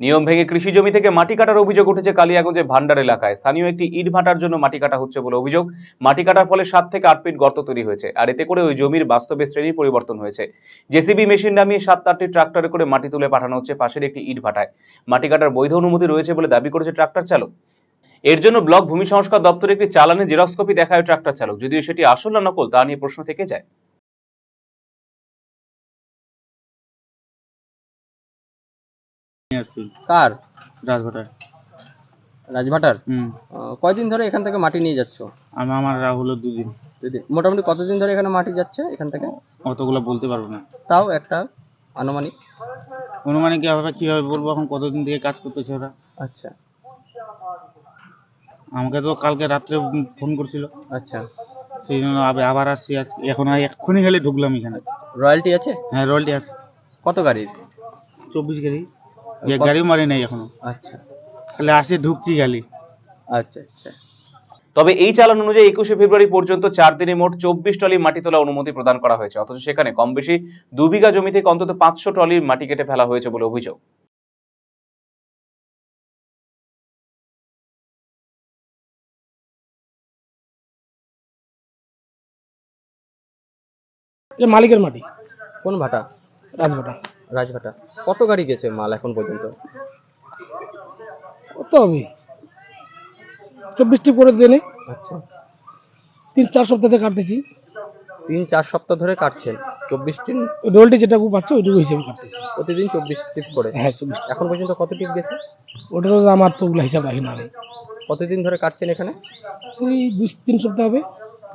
নিয়ম ভেঙে কৃষি জমি থেকে মাটি কাটার অভিযোগ উঠেছে কালিয়াগঞ্জে ভান্ডার এলাকায়। স্থানীয় একটি ইট ভাটার জন্য মাটি কাটা হচ্ছে বলে অভিযোগ। মাটি কাটার ফলে সাত থেকে আট ফিট গর্ত তৈরি হয়েছে, আর এতে করে ওই জমির বাস্তবে শ্রেণি পরিবর্তন হয়েছে। জেসিবি মেশিন নামিয়ে সাত আটটি ট্রাক্টরে করে মাটি তুলে পাঠানো হচ্ছে পাশের একটি ইট ভাটায়। মাটি কাটার বৈধ অনুমতি রয়েছে বলে দাবি করেছে ট্রাক্টর চালক। এর জন্য ব্লক ভূমি সংস্কার দপ্তরে একটি চালানে জেরক্স কপি দেখায় ট্রাক্টর চালক, যদিও সেটি আসল না নকল তা নিয়ে প্রশ্ন থেকে যায়। কার? রাজভাটার? হুম। কয়দিন ধরে এখান থেকে মাটি নিয়ে যাচ্ছ? আমি আমার রাহুল দুদিন। দিদি মোটামুটি কতদিন ধরে এখানে মাটি যাচ্ছে এখান থেকে? অতগুলো বলতে পারব না। তাও একটা আনুমানিক। কীভাবে বলব এখন? কতদিন থেকে কাজ করতেছে ওরা? আচ্ছা। আমাকে তো কালকে রাত্রে ফোন করছিল। আচ্ছা। সেই জন্য আবার আবার আসছি এখন এক্ষুনি খালি ঢুকলাম এখানে। রয়্যালটি আছে? হ্যাঁ রোলটি আছে। কত গাড়ির? চব্বিশ গাড়ি। মারি নাই এখনও। আচ্ছা। খালি আসে ঢুকছি খালি। আচ্ছা আচ্ছা। তবে এই চালান অনুযায়ী একুশে ফেব্রুয়ারি পর্যন্ত চার দিনে মোট চব্বিশ ট্রলি মাটি তোলা অনুমতি প্রদান করা হয়েছে। অথচ সেখানে কম বেশি দু বিঘা জমি থেকে অন্তত পাঁচশো ট্রলির মাটি কেটে ফেলা হয়েছে বলে অভিযোগ। মালিকের মাটি। কোন ভাটা? রাজভাটা। রাজভাটা কত গাড়ি গেছে মাল এখন পর্যন্ত? কত হবে চব্বিশটি করে দিনে। আচ্ছা। তিন চার সপ্তাহ কাটতেছি। তিন চার সপ্তাহ ধরে কাটছেন। চব্বিশ টিন ওই রোলটি যেটুকু পাচ্ছে ওইটুকু হিসেবে কাটতেছি। প্রতিদিন চব্বিশ টিপ করে? হ্যাঁ চব্বিশটা এখন পর্যন্ত কত টিপ গেছে? ওটা তো আমার তো ওগুলো হিসাব রাখি না আমি। কতদিন ধরে কাটছেন এখানে? ওই দুই তিন সপ্তাহ হবে।